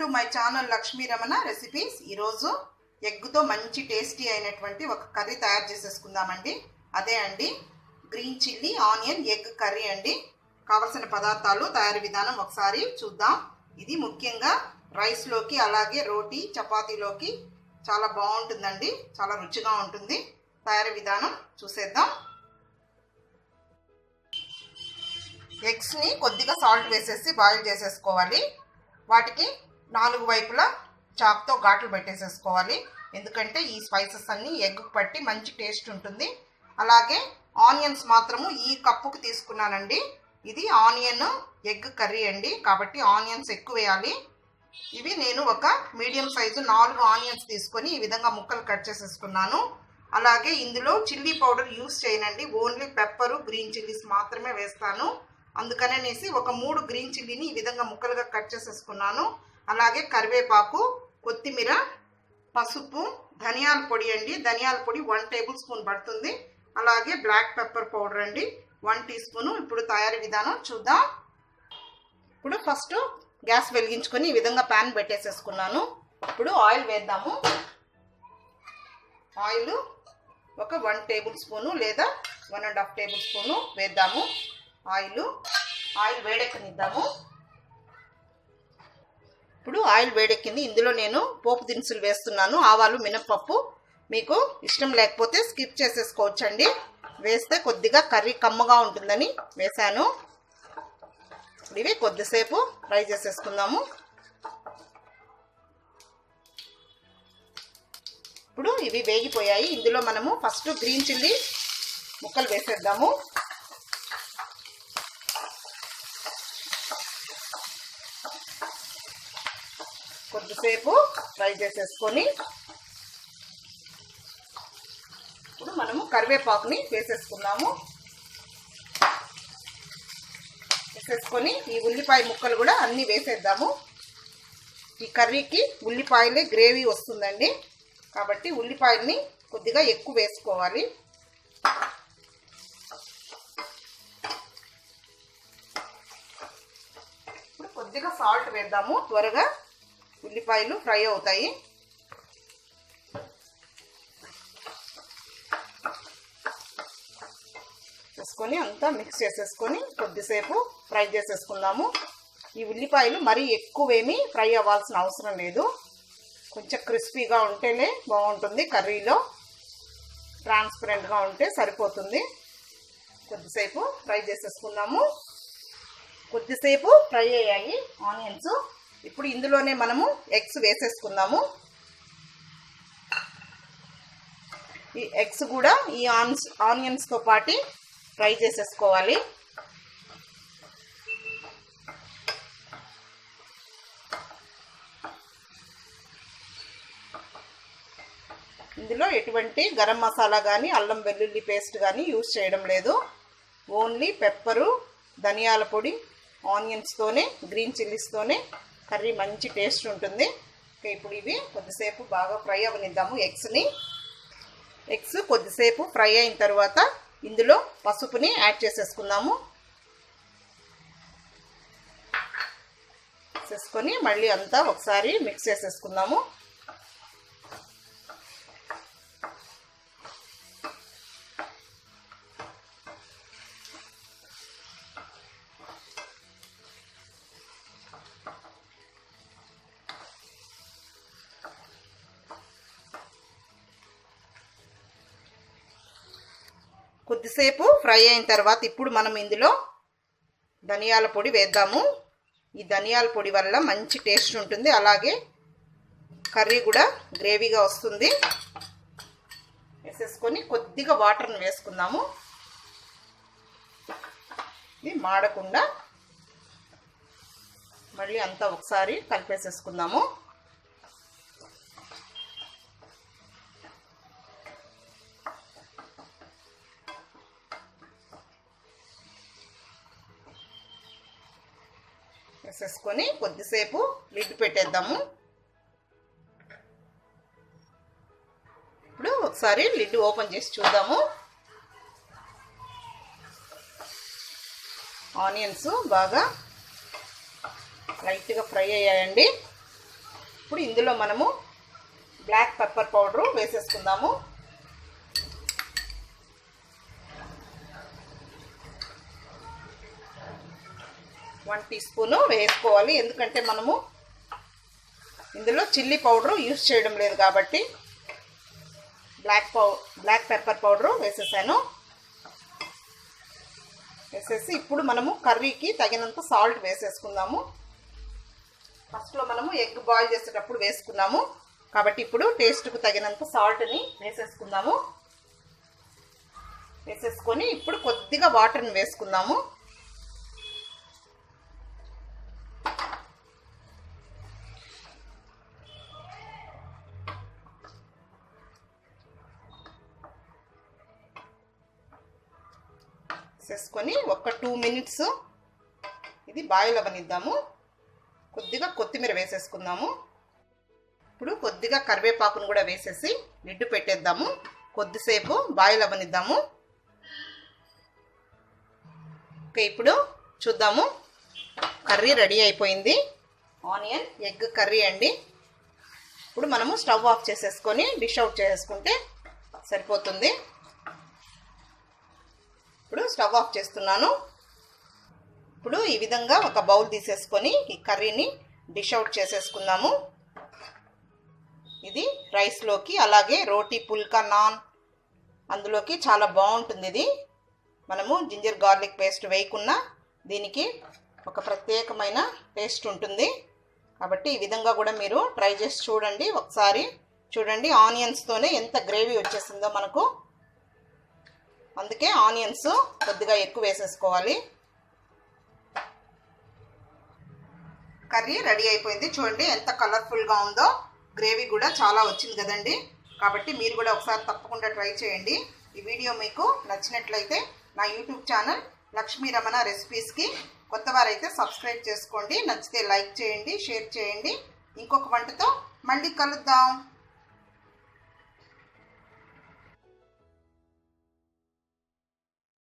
To my channel Lakshmi Ramana recipes ఈరోజు ఎగ్తో మంచి టేస్టీ అయినటువంటి ఒక కర్రీ తయారు చేసేసుకుందామండి. అదే అండి green chilli onion egg curry అండి. కావలసిన పదార్థాలు తయారీ విధానం ఒకసారి చూద్దాం. ఇది ముఖ్యంగా రైస్లోకి అలాగే రోటీ చపాతీలోకి చాలా బాగుంటుందండి. చాలా రుచిగా ఉంటుంది. తయారీ విధానం చూసేద్దాం. ఎగ్స్ని కొద్దిగా సాల్ట్ వేసేసి బాయిల్ చేసేసుకోవాలి. వాటికి నాలుగు వైపులా చాక్తో ఘాట్లు పెట్టేసేసుకోవాలి. ఎందుకంటే ఈ స్పైసెస్ అన్నీ ఎగ్కు పట్టి మంచి టేస్ట్ ఉంటుంది. అలాగే ఆనియన్స్ మాత్రము ఈ కప్పుకు తీసుకున్నానండి. ఇది ఆనియన్ ఎగ్ కర్రీ అండి. కాబట్టి ఆనియన్స్ ఎక్కువ వేయాలి. ఇవి నేను ఒక మీడియం సైజు నాలుగు ఆనియన్స్ తీసుకొని ఈ విధంగా ముక్కలు కట్ చేసేసుకున్నాను. అలాగే ఇందులో చిల్లీ పౌడర్ యూస్ చేయనండి. ఓన్లీ పెప్పరు గ్రీన్ చిల్లీస్ మాత్రమే వేస్తాను. అందుకనేసి ఒక మూడు గ్రీన్ చిల్లీని ఈ విధంగా ముక్కలుగా కట్ చేసేసుకున్నాను. అలాగే కరివేపాకు కొత్తిమీర పసుపు ధనియాల పొడి అండి. ధనియాల పొడి వన్ టేబుల్ స్పూన్ పడుతుంది. అలాగే బ్లాక్ పెప్పర్ పౌడర్ అండి. వన్ టీ స్పూను ఇప్పుడు తయారీ విధానం చూద్దాం. ఇప్పుడు ఫస్ట్ గ్యాస్ వెలిగించుకొని ఈ విధంగా ప్యాన్ పెట్టేసేసుకున్నాను. ఇప్పుడు ఆయిల్ వేద్దాము. ఆయిల్ ఒక వన్ టేబుల్ స్పూను లేదా one and half tablespoon వేద్దాము. ఆయిల్ ఆయిల్ వేడెక్కనిద్దాము. ఇప్పుడు ఆయిల్ వేడెక్కింది. ఇందులో నేను పోపు దినుసులు వేస్తున్నాను. ఆవాలు మినప్పప్పు మీకు ఇష్టం లేకపోతే స్కిప్ చేసేసుకోవచ్చండి. వేస్తే కొద్దిగా కర్రీ కమ్మగా ఉంటుందని వేశాను. ఇవి కొద్దిసేపు ఫ్రై చేసేసుకుందాము. ఇప్పుడు ఇవి వేగిపోయాయి. ఇందులో మనము ఫస్ట్ గ్రీన్ చిల్లీ ముక్కలు వేసేద్దాము. కొద్దిసేపు ఫ్రై చేసేసుకొని ఇప్పుడు మనము కరివేపాకుని వేసేసుకుందాము. వేసేసుకొని ఈ ఉల్లిపాయ ముక్కలు కూడా అన్నీ వేసేద్దాము. ఈ కర్రీకి ఉల్లిపాయలే గ్రేవీ వస్తుందండి. కాబట్టి ఉల్లిపాయల్ని కొద్దిగా ఎక్కువ వేసుకోవాలి. ఇప్పుడు కొద్దిగా సాల్ట్ వేద్దాము. త్వరగా ఉల్లిపాయలు ఫ్రై అవుతాయి. వేసుకొని అంతా మిక్స్ చేసేసుకొని కొద్దిసేపు ఫ్రై చేసేసుకుందాము. ఈ ఉల్లిపాయలు మరీ ఎక్కువేమీ ఫ్రై అవ్వాల్సిన అవసరం లేదు. కొంచెం క్రిస్పీగా ఉంటేనే బాగుంటుంది కర్రీలో. ట్రాన్స్పరెంట్గా ఉంటే సరిపోతుంది. కొద్దిసేపు ఫ్రై చేసేసుకుందాము. కొద్దిసేపు ఫ్రై అయ్యాయి ఆనియన్స్. ఇప్పుడు ఇందులోనే మనము ఎగ్స్ వేసేసుకుందాము. ఈ ఎగ్స్ కూడా ఈ ఆన్స్ ఆనియన్స్తో పాటు ఫ్రై చేసేసుకోవాలి. ఇందులో ఎటువంటి గరం మసాలా కానీ అల్లం వెల్లుల్లి పేస్ట్ కానీ యూజ్ చేయడం లేదు. ఓన్లీ పెప్పరు ధనియాల పొడి ఆనియన్స్తోనే గ్రీన్ చిల్లీస్తోనే కర్రీ మంచి టేస్ట్ ఉంటుంది. ఇప్పుడు ఇవి కొద్దిసేపు బాగా ఫ్రై అవనిద్దాము ఎగ్స్ని. ఎగ్స్ కొద్దిసేపు ఫ్రై అయిన తర్వాత ఇందులో పసుపుని యాడ్ చేసేసుకుందాము. చేసుకొని మళ్ళీ అంతా ఒకసారి మిక్స్ చేసేసుకుందాము. కొద్దిసేపు ఫ్రై అయిన తర్వాత ఇప్పుడు మనం ఇందులో ధనియాల పొడి వేద్దాము. ఈ ధనియాల పొడి వల్ల మంచి టేస్ట్ ఉంటుంది. అలాగే కర్రీ కూడా గ్రేవీగా వస్తుంది. వేసేసుకొని కొద్దిగా వాటర్ని వేసుకుందాము. ఇది మాడకుండా మళ్ళీ అంతా ఒకసారి కలిపేసేసుకుందాము. వేసేసుకొని కొద్దిసేపు లిడ్ పెట్టేద్దాము. ఇప్పుడు ఒకసారి లిడ్ ఓపెన్ చేసి చూద్దాము. ఆనియన్స్ బాగా లైట్గా ఫ్రై అయ్యాయండి. ఇప్పుడు ఇందులో మనము బ్లాక్ పెప్పర్ పౌడరు వేసేసుకుందాము. వన్ టీ స్పూను వేసుకోవాలి. ఎందుకంటే మనము ఇందులో చిల్లీ పౌడరు యూస్ చేయడం లేదు కాబట్టి బ్లాక్ పౌ బ్లాక్ పెప్పర్ పౌడరు వేసేసాను. వేసేసి ఇప్పుడు మనము కర్రీకి తగినంత సాల్ట్ వేసేసుకుందాము. ఫస్ట్లో మనము ఎగ్ బాయిల్ చేసేటప్పుడు వేసుకున్నాము. కాబట్టి ఇప్పుడు టేస్ట్కు తగినంత సాల్ట్ని వేసేసుకుందాము. వేసేసుకొని ఇప్పుడు కొద్దిగా వాటర్ని వేసుకుందాము. వేసేసుకొని ఒక టూ మినిట్స్ ఇది బాయిల్ అవ్వనిద్దాము. కొద్దిగా కొత్తిమీర వేసేసుకుందాము. ఇప్పుడు కొద్దిగా కరివేపాకును కూడా వేసేసి లిడ్డు పెట్టేద్దాము. కొద్దిసేపు బాయిల్ అవ్వనిద్దాము. ఓకే ఇప్పుడు చూద్దాము. కర్రీ రెడీ అయిపోయింది. ఆనియన్ ఎగ్ కర్రీ అండి. ఇప్పుడు మనము స్టవ్ ఆఫ్ చేసేసుకొని డిష్ అవుట్ చేసుకుంటే సరిపోతుంది. ఇప్పుడు స్టవ్ ఆఫ్ చేస్తున్నాను. ఇప్పుడు ఈ విధంగా ఒక బౌల్ తీసేసుకొని ఈ కర్రీని డిష్ అవుట్ చేసేసుకుందాము. ఇది రైస్లోకి అలాగే రోటీ పుల్కా నాన్ అందులోకి చాలా బాగుంటుంది ఇది. మనము జింజర్ గార్లిక్ పేస్ట్ వేయకున్నా దీనికి ఒక ప్రత్యేకమైన టేస్ట్ ఉంటుంది. కాబట్టి ఈ విధంగా కూడా మీరు ట్రై చేసి చూడండి. ఒకసారి చూడండి ఆనియన్స్తోనే ఎంత గ్రేవీ వచ్చేసిందో మనకు. అందుకే ఆనియన్స్ కొద్దిగా ఎక్కువ వేసేసుకోవాలి. కర్రీ రెడీ అయిపోయింది. చూడండి ఎంత కలర్ఫుల్గా ఉందో. గ్రేవీ కూడా చాలా వచ్చింది కదండి. కాబట్టి మీరు కూడా ఒకసారి తప్పకుండా ట్రై చేయండి. ఈ వీడియో మీకు నచ్చినట్లయితే నా యూట్యూబ్ ఛానల్ లక్ష్మీ రమణ రెసిపీస్కి కొత్త వారైతే సబ్స్క్రైబ్ చేసుకోండి. నచ్చితే లైక్ చేయండి షేర్ చేయండి. ఇంకొక వంటతో మళ్ళీ కలుద్దాం.